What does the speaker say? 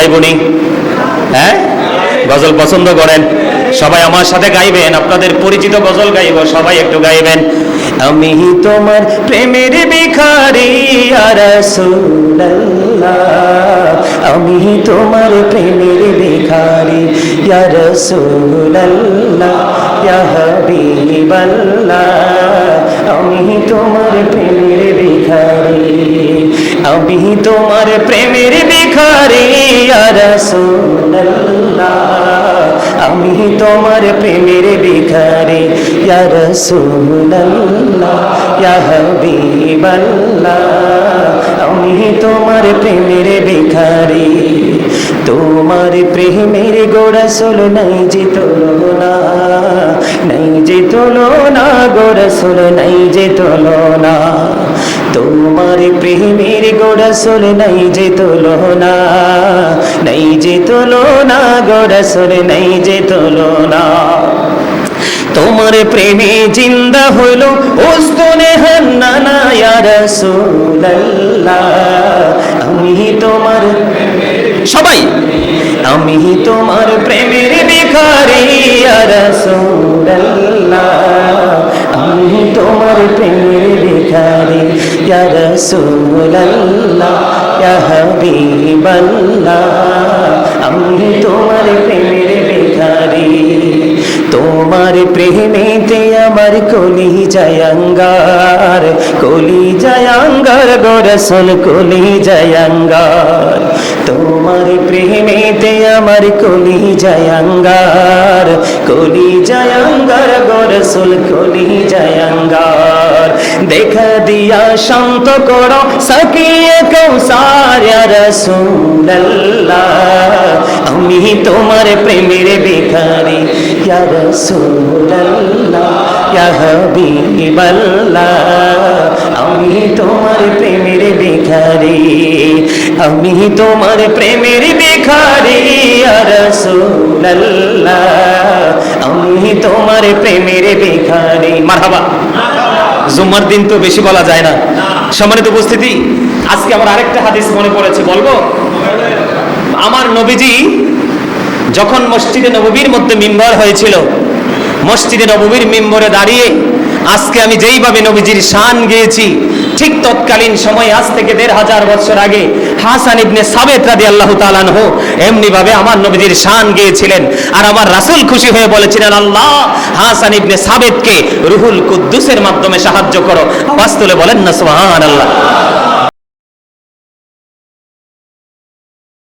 গাইবনি হ্যাঁ? গজল পছন্দ করেন। সবাই আমার সাথে গাইবেন, আপনাদের পরিচিত গজল গাইব, সবাই একটু গাইবেন। আমি তোমার প্রেমের ভিখারি আর আমি তোমার প্রেমের ভিখারি আমি তোমার প্রেমের ভিখারি। আমি তোমার প্রেমের ভিখারি আমি তোমার প্রেমের ভিখারি ইয়া ইয়া হাবিবাল্লাহ। আমি তোমার প্রেমের ভিখারি, তোমার প্রেমের গোরসল নাই যে তুলনা, নাই যে তুলনা গোরসল নাই যে তুলনা। তোমার প্রেমের গোরসল নাই যে তোলো না নাই যে তুলনা গোরসল নাই যে তোলো না তোমার প্রেমে জিন্দা হইল ওস্তনে হান্নানা, ইয়া রাসূলুল্লাহ। আমি তোমার সবাই, আমি তোমার প্রেমের ভিখারি, ইয়া রাসূলুল্লাহ। ভিখারি ইয়া রাসূলুল্লাহ ইয়া হাবিবাল্লাহ আমি তোমার প্রেমের ভিখারি তোমার প্রেমেতে আমার কলি জয়ঙ্গার কলি জয়ঙ্গার গোরসল কলি জয়ঙ্গার তোমার প্রেমেতে আমার কলি জয়ঙ্গার কলি জয়ঙ্গার গোরসল কলি জয়ঙ্গার দেখা দিয়া শান্ত করো সকিয়ে কৌসার রসুল্লাহ আমি তোমার প্রেমের ইয়া হাবিবাল্লাহ আমি তোমার প্রেমের ভিখারি আমি তোমার প্রেমের ভিখারি ইয়া রাসূলুল্লাহ আমি তোমার প্রেমের ভিখারি মারহাবা জুম্মার দিন তো বেশি বলা যায় না। সম্মানিত উপস্থিতি আজকে আমার আরেকটা হাদিস মনে পড়েছে বলব? আমার নবীজি যখন মসজিদে নবীর মধ্যে মিম্বর হয়েছিল মসজিদে নবীর মিম্বরে দাঁড়িয়ে আজকে আমি যেইভাবে নবীজির শান গেয়েছি ঠিক তৎকালীন সময়, আজ থেকে দেড় হাজার বছর আগে হাসান ইবনে সাবেত রাদি আল্লাহ তালানহ এমনি ভাবে আমার নবীদের শান গিয়েছিলেন। আর আমার রাসুল খুশি হয়ে বলেছিলেন, আল্লাহ, হাসান ইবনে সাবেতকে রুহুল কুদ্দুসের মাধ্যমে সাহায্য করো। আওয়াজ তুলে বলেন না, সুবহানাল্লাহ।